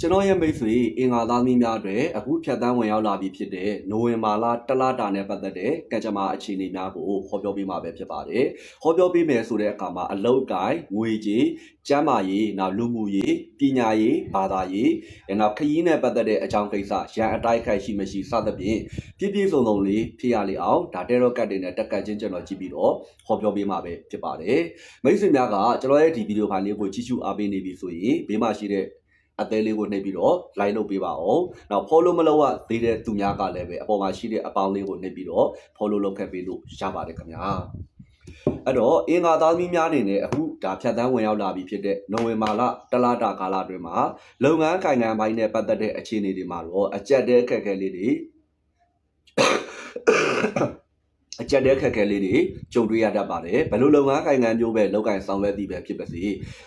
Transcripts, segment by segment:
ကျွန်တော်ရဲ့မိတ်ဆွေအင်္ဂါသားမီးများအတွက်အခုဖြတ်တန်းဝင်ရောက်လာပြီဖြစ်တဲ့နိုဝင်ဘာလတလတာနဲ့ပတ်သက်တဲ့ကံကြမ္မာအခြေအနေများကိုဟောပြောပေးမှာပဲဖြစ်ပါတယ်။ဟောပြောပေးမယ်ဆိုတဲ့အခါမှာအလောက်ကိုင်းငွေကြေးကျန်းမာရေးနောက်လူမှုရေးပညာရေးဘာသာရေးနောက်ခရီးနဲ့ပတ်သက်တဲ့အကြောင်းကိစ္စရန်အတိုက်ခိုက်ရှိမရှိစသဖြင့်ပြည့်ပြည့်စုံစုံလေးဖြစ်ရလေအောင်ဒါတဲရော့ကတ်တွေနဲ့တက်ကတ်ချင်းကျွန်တော်ကြည့်ပြီးတော့ဟောပြောပေးမှာပဲဖြစ်ပါတယ်။မိတ်ဆွေများကကျွန်တော်ရဲ့ဒီဗီဒီယိုဖိုင်လေးကိုကြည့်ရှုအားပေးနေပြီဆိုရင်ဘေးမှာရှိတဲ့ အသေးလေးကိုနှိပ်ပြီးတော့ line လုပ်ပေးပါအောင်။နောက် follow မလုပ်ရသေးတဲ့သူများကလည်းပဲအပေါ်မှာရှိတဲ့အပေါင်းလေးကိုနှိပ်ပြီးတော့ follow လုပ်ခဲ့ပေးလို့ရပါတယ်ခင်ဗျာ။အဲ့တော့အင်္ဂါသားသမီးများအနေနဲ့အခုဒါဖြတ်သန်းဝင်ရောက်လာပြီဖြစ်တဲ့နိုဝင်ဘာလတလတာကာလအတွင်းမှာလုပ်ငန်းကိုင်ငန်းပိုင်းနဲ့ပတ်သက်တဲ့အခြေအနေတွေမှာတော့အကြက်တဲအခက်အခဲလေးတွေ အကြက်တဲခက်ခဲလေးတွေကြုံတွေ့ရတတ်ပါတယ်ဘယ်လိုလုပ်ငန်းကိုင်ငံမျိုးပဲလုပ်ကိုင်ဆောင်ရွက်သည်ပဲဖြစ်ပါစေ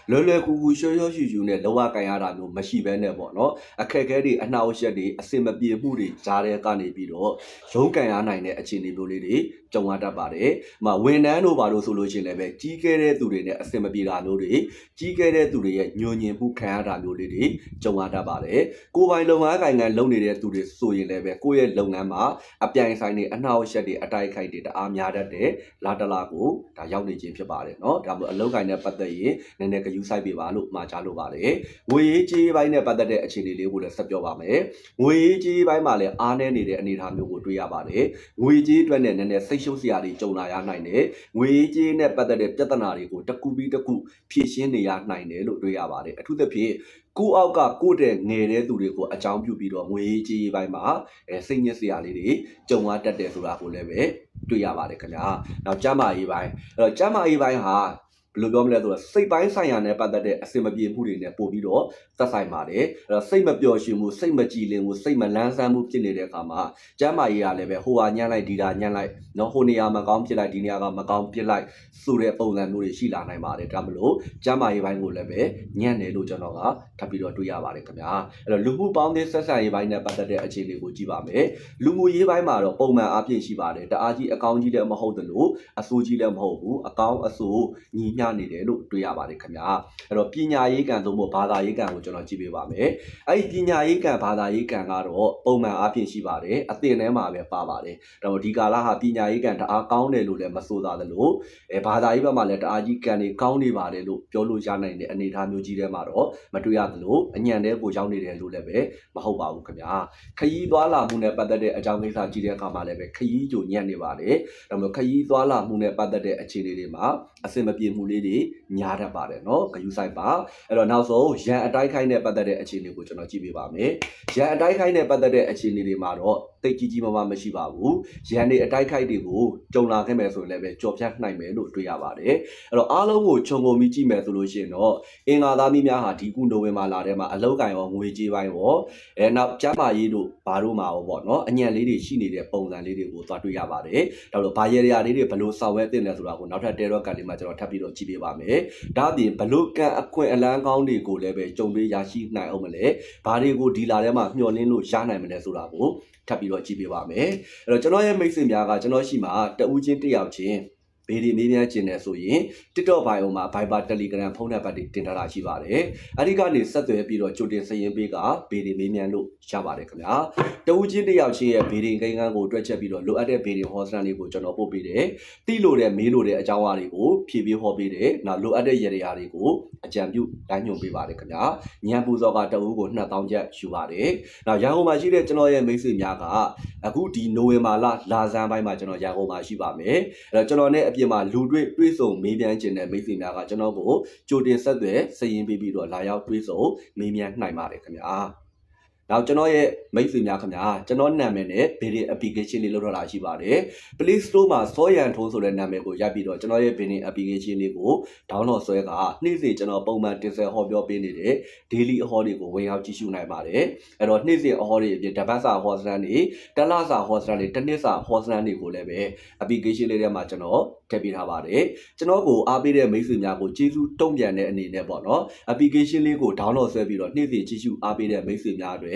လွယ်လွယ်ကူကူရှောရှောရှူရှူနဲ့လောကကိုင်ရတာမျိုးမရှိဘဲနဲ့ပေါ့နော်အခက်အခဲတွေအနှောက်အယှက်တွေအစင်မပြေမှုတွေကြားတဲ့ကနေပြီးတော့ရုန်းကန်ရနိုင်တဲ့အခြေအနေမျိုးလေးတွေကြုံရတတ်ပါတယ်။မဝန်ထမ်းတို့ဘာလို့ဆိုလို့ရှိရင်လည်းပဲကြီးကဲတဲ့သူတွေနဲ့အစင်မပြေတာမျိုးတွေကြီးကဲတဲ့သူတွေရဲ့ညှို့ညင်မှုခံရတာမျိုးလေးတွေကြုံရတတ်ပါတယ်။ကိုယ်ပိုင်လုပ်ငန်းကိုင်ငံလုပ်နေတဲ့သူတွေဆိုရင်လည်းပဲကိုယ့်ရဲ့လုပ်ငန်းမှာအပြိုင်ဆိုင်တွေအနှောက်အယှက်တွေအတိုက်အခိုက်တွေတအားများတတ်တဲ့လာတလာကိုဒါရောက်နေခြင်းဖြစ်ပါတယ်เนาะဒါမှမဟုတ်အလုပ်ကိုင်နဲ့ပတ်သက်ရင်နည်းနည်းကြယူဆိုင်ပေးပါလို့မှာကြားလိုပါတယ်ငွေရေးကြေးပိုင်းနဲ့ပတ်သက်တဲ့အခြေအနေလေးကိုလည်းဆက်ပြောပါမယ်ငွေရေးကြေးပိုင်းမှာလည်းအားနည်းနေတဲ့အနေအထားမျိုးကိုတွေ့ရပါတယ်ငွေကြေးအတွက်နဲ့နည်းနည်းစိတ် ်ရှုပ်စရာတွေကြုံလာရနိုင်တယ်ငွေရေးကြေးနဲ့ပတ်သက်တဲ့ပြဿနာတွေကိုတစ်ခုပြီးတစ်ခုဖြေရှင်းနေရနိုင်တယ်လို့တွေ့ရပါတယ်အထူးသဖြင့်ကိုအောက်ကကိုတဲ့ငယ်တဲ့သူတွေကိုအကြောင်းပြုပြီးတော့ငွေရေးကြေးပိုင်းမှာအဲစိတ်ညစ်စရာလေးတွေကြုံရတတ်တယ်ဆိုတာကိုလည်းပဲတွေ့ရပါတယ်ခင်ဗျာ။နောက်ကျမ်းမာရေးပိုင်းအဲ့တော့ကျမ်းမာရေးပိုင်းဟာ ဘယ်လိုပြောမလဲဆိုတော့စိတ်ပိုင်းဆိုင်ရာနဲ့ပတ်သက်တဲ့အစင်မပြေမှုတွေနဲ့ပို့ပြီးတော့သက်ဆိုင်ပါတယ်အဲ့တော့စိတ်မပျော်ရွှင်မှုစိတ်မကြည်လင်မှုစိတ်မလန်းဆန်းမှုဖြစ်နေတဲ့အခါမှာကျမ်းမာရေးကလည်းပဲဟိုဟာညှမ်းလိုက်ဒီဟာညှမ်းလိုက်နော်ဟိုနေရာမကောင်းဖြစ်လိုက်ဒီနေရာကမကောင်းဖြစ်လိုက်ဆိုတဲ့ပုံစံမျိုးတွေရှိလာနိုင်ပါတယ်ဒါမလို့ကျမ်းမာရေးပိုင်းကိုလည်းပဲညံ့တယ်လို့ကျွန်တော်ကထပ်ပြီးတော့တွေ့ရပါတယ်ခင်ဗျာအဲ့တော့လူမှုပေါင်းသင်းဆက်ဆံရေးပိုင်းနဲ့ပတ်သက်တဲ့အခြေအနေကိုကြည့်ပါမယ်လူမှုရေးပိုင်းမှာတော့ပုံမှန်အားဖြင့်ရှိပါတယ်တအားကြီးအကောင်းကြီးလည်းမဟုတ်သလိုအဆိုးကြီးလည်းမဟုတ်ဘူးအကောင်းအဆိုးညီမျှနေတယ်လို့တွေ့ရပါတယ်ခင်ဗျာအဲ့တော့ပညာရေးကံသို့မဟုတ်ဘာသာရေးကံကိုကျွန်တော်ကြည့်ပေးပါမယ်အဲ့ဒီပညာရေးကံဘာသာရေးကံကတော့ပုံမှန်အားဖြင့်ရှိပါတယ်အသင်ထဲမှာပဲပါပါတယ်ဒါတော့ဒီကာလဟာပညာရေးကံတအားကောင်းတယ်လို့လည်းမဆိုသာသလိုအဲဘာသာရေးဘက်မှာလည်းတအားကြီးကံတွေကောင်းနေပါတယ်လို့ပြောလို့ရနိုင်တဲ့အနေအထားမျိုးကြီးထဲမှာတော့မတွေ့ရသလိုအညံတဲ့ကိုရောက်နေတယ်လို့လည်းပဲမဟုတ်ပါဘူးခင်ဗျာခရီးသွားလာမှုနဲ့ပတ်သက်တဲ့အကြောင်းကိစ္စကြည့်တဲ့အခါမှာလည်းပဲခရီးကြိုညံ့နေပါတယ်ဒါပေမဲ့ခရီးသွားလာမှုနဲ့ပတ်သက်တဲ့အခြေအနေတွေမှာအဆင်မပြေမှုလေးတွေညာတတ်ပါတယ်နော်ဂယူဆိုင်ပါအဲ့တော့နောက်ဆုံးရန်အတိုက်ခိုက်နဲ့ပတ်သက်တဲ့အခြေအနေကိုကျွန်တော်ကြည့်ပေးပါမယ်ရန်အတိုက်ခိုက်နဲ့ပတ်သက်တဲ့အခြေအနေတွေမှာတော့တိတ်ကြီးကြီးမားမားမရှိပါဘူးရန်တွေအတိုက်ခိုက်တွေကိုကြုံလာခဲ့မယ်ဆိုရင်လည်းပဲကြော်ဖြတ်နိုင်မယ်လို့တွေ့ရပါတယ်အဲ့တော့အားလုံးကိုခြုံငုံပြီးကြည့်မယ်ဆိုလို့ရှိရင်တော့အင်္ဂါသားမိများဟာဒီခုနိုဝင်ဘာလထဲမှာအလောက်ကင်ရောငွေကြေးပိုင်းရောအဲနောက်ကျမ်းမာရေးတို့ဘာတို့မှာရောပေါ့နော်အညံလေးတွေရှိနေတဲ့ပုံစံလေးတွေကိုသွားတွေ့ရပါတယ်ဒါလို့ဘာရေရာလေးတွေဘယ်လိုဆောက်ဝဲတင်လဲဆိုတာကိုနောက်ထပ်တဲရော့ကန်လေးမှာကျွန်တော်ထပ်ပြီးတော့ကြည့်ပေးပါမယ်ဒါအပြင်ဘလို့ကန်အခွင့်အလန်းကောင်းတွေကိုလည်းပဲကြုံတွေ့ရရှိနိုင်အောင်မလဲဘာတွေကိုဒီလာထဲမှာမျှော်လင့်လို့ရနိုင်မလဲဆိုတာကိုထပ်ပြီးတော့ကြည့်ပေးပါမယ်အဲ့တော့ကျွန်တော်ရဲ့မိတ်ဆွေများကကျွန်တော်ရှိမှာတဦးချင်းတစ်ယောက်ချင်း ဘေးဒီမေးမြန်းခြင်းနဲ့ဆိုရင် TikTok bio မှာ Viber Telegram ဖုန်းနံပါတ်တွေတင်ထားတာရှိပါတယ်။အဲဒီကနေဆက်သွယ်ပြီးတော့ကြိုတင်စရင်ပေးကဘေးဒီမေးမြန်းလို့ရပါတယ်ခင်ဗျာ။တဦးချင်းတစ်ယောက်ချင်းရဲ့ဘေးဒီကိန်းကန်းကိုတွက်ချက်ပြီးတော့လိုအပ်တဲ့ဘေးဒီဟောစတန်တွေကိုကျွန်တော်ပို့ပေးတယ်။တိလို့တဲ့မေးလို့တဲ့အကြောင်းအရာတွေကိုဖြည့်ပြီးဟောပေးတယ်။နောက်လိုအပ်တဲ့ရရရာတွေကိုအကြံပြုတိုင်းညွှန်ပေးပါတယ်ခင်ဗျာ။ညံပူစောကတဦးကို2000ကျပ်ယူပါတယ်။နောက်ရန်ကုန်မှာရှိတဲ့ကျွန်တော်ရဲ့မိတ်ဆွေများကအခုဒီနိုဝင်ဘာလလာဇန်ပိုင်းမှာကျွန်တော်ရန်ကုန်မှာရှိပါမယ်။အဲ့တော့ကျွန်တော်နဲ့အပြင်မှာလူတွေ့တွေ့ဆုံမေးမြန်းခြင်းတဲ့မိတ်ဆွေများကကျွန်တော်ကိုကြိုတင်ဆက်သွယ်စရင်ပေးပြီးတော့လာရောက်တွေ့ဆုံမေးမြန်းနိုင်ပါတယ်ခင်ဗျာ။ နောက်ကျွန်တော်ရဲ့မိတ်ဆွေများခင်ဗျာကျွန်တော်နာမည်နဲ့ဗီဒီ application လေးလုပ်ထားတာရှိပါတယ် Play Store မှာစောရန်ထုံးဆိုတဲ့နာမည်ကိုရိုက်ပြီးတော့ကျွန်တော်ရဲ့ဗီဒီ application လေးကို download ဆွဲကနေ့စဉ်ကျွန်တော်ပုံမှန်တင်ဆက်ဟောပြောပေးနေတဲ့ daily အဟောတွေကိုဝင်ရောက်ကြည့်ရှုနိုင်ပါတယ်အဲ့တော့နေ့စဉ်အဟောတွေအပြင်တပတ်စာဟောစတန်တွေတလစာဟောစတန်တွေတစ်နှစ်စာဟောစတန်တွေကိုလည်းပဲ application လေးထဲမှာကျွန်တော်ထည့်ပေးထားပါတယ်ကျွန်တော်ကိုအားပေးတဲ့မိတ်ဆွေများကိုကျေးဇူးတုံ့ပြန်တဲ့အနေနဲ့ပေါ့နော် application လေးကို download ဆွဲပြီးတော့နေ့စဉ်ကြည့်ရှုအားပေးတဲ့မိတ်ဆွေများတွေ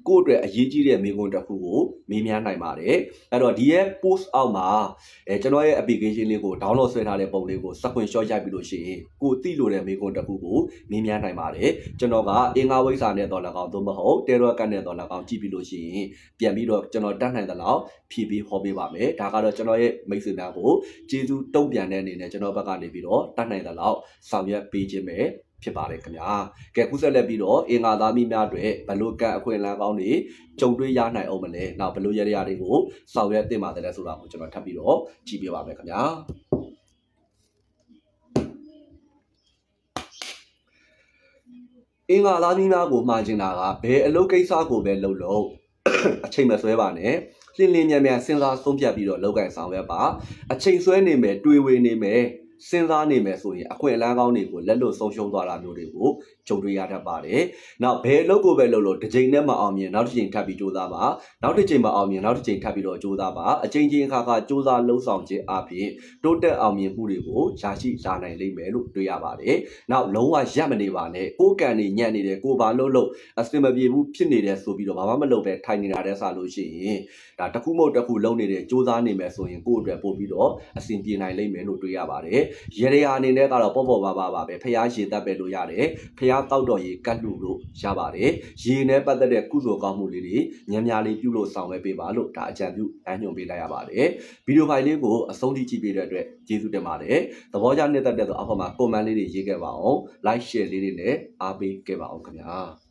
ကိုယ့်အတွက်အရေးကြီးတဲ့မိကွန်းတစ်ခုကိုမေးမြန်းနိုင်ပါတယ်အဲ့တော့ဒီရဲ့ post အောက်မှာအဲကျွန်တော်ရဲ့ application လေးကို download ဆွဲထားတဲ့ပုံလေးကို screenshot ရိုက်ပြီးလို့ရှိရင်ကိုသိလို့တဲ့မိကွန်းတစ်ခုကိုမေးမြန်းနိုင်ပါတယ်ကျွန်တော်ကအင်္ဂါဝိဇ္ဇာနဲ့တော့၎င်းသို့မဟုတ် terror ကတ်နဲ့တော့၎င်းကြည့်ပြီးလို့ရှိရင်ပြန်ပြီးတော့ကျွန်တော်တတ်နိုင်သလောက်ဖြည့်ပြီးဟောပေးပါမယ်ဒါကတော့ကျွန်တော်ရဲ့မိတ်ဆွေများကိုကျေးဇူးတုံ့ပြန်တဲ့အနေနဲ့ကျွန်တော်ဘက်ကနေပြီးတော့တတ်နိုင်သလောက်ဆောင်ရွက်ပေးခြင်းပဲဖြစ်ပါတယ်ခင်ဗျာကဲခုဆက်လက်ပြီးတော့အင်္ဂါသားမိများတွေဘလို့ကတ်အခွင့်အလမ်းကောင်းတွေကြုံတွေ့ရနိုင်အောင်မလဲနောက်ဘလို့ရရတွေကိုဆောင်ရွက်တင်ပါတယ်လဲဆိုတာကိုကျွန်တော်ထပ်ပြီးတော့ကြည့်ပြပါမယ်ခင်ဗျာအင်္ဂါသားမိများကိုမှာကျင်တာကဘယ်အလုပ်ကိစ္စကိုပဲလုပ်လို့အချိန်မဆွဲပါနဲ့လင်းလင်းမြန်မြန်စဉ်းစားဆုံးဖြတ်ပြီးတော့လောက်ကင်ဆောင်ရွက်ပါအချိန်ဆွဲနေမယ်တွေးဝေနေမယ် စဉ်းစားနေမယ်ဆိုရင်အခွင့်အလမ်းကောင်းတွေကိုလက်လွတ်ဆုံးရှုံးသွားတာမျိုးတွေကိုကြုံတွေ့ရတတ်ပါတယ်။နောက်ဘယ်အလုပ်ကိုပဲလုပ်လို့တစ်ချိန်နဲ့မအောင်မြင်နောက်တစ်ချိန်ထပ်ပြီးကြိုးစားပါ။နောက်တစ်ချိန်မအောင်မြင်နောက်တစ်ချိန်ထပ်ပြီးတော့ကြိုးစားပါ။အချိန်ချင်းအခါခါကြိုးစားလှုပ်ဆောင်ခြင်းအပြင်တိုးတက်အောင်မြင်မှုတွေကိုရရှိလာနိုင်လိမ့်မယ်လို့တွေ့ရပါတယ်။နောက်လုံးဝရပ်မနေပါနဲ့ကိုယ်ကန်နေညံ့နေတယ်ကိုယ်ဘာလို့လို့အစင်မပြေဘူးဖြစ်နေတယ်ဆိုပြီးတော့ဘာမှမလုပ်ပဲထိုင်နေတာတဲ့ဆလို့ရှိရင်ဒါတစ်ခုမဟုတ်တစ်ခုလုံးနေတဲ့စူးစမ်းနေမယ်ဆိုရင်ကိုယ့်အတွက်ပို့ပြီးတော့အဆင်ပြေနိုင်လိမ့်မယ်လို့တွေ့ရပါတယ်။ရေရရာအနေနဲ့ကတော့ပေါ့ပေါ့ပါပါပါပဲဖျားရေတက်ပဲလို့ရတယ်။ဖျားတောက်တော်ရေကတ်လူလို့ရပါတယ်။ရေနဲ့ပတ်သက်တဲ့ကုသိုလ်ကောင်းမှုလေးတွေညံများလေးပြုလို့ဆောင်ရွက်ပေးပါလို့ဒါအကြံပြုအညွှန်ပေးလိုက်ရပါတယ်။ဗီဒီယိုဖိုင်လေးကိုအဆုံးထိကြည့်ပေးတဲ့အတွက်ကျေးဇူးတင်ပါတယ်။သဘောကျနှစ်သက်တဲ့ဆိုအောက်မှာ comment လေးတွေရေးခဲ့ပါအောင်။ like share လေးတွေနဲ့အားပေးခဲ့ပါအောင်ခင်ဗျာ။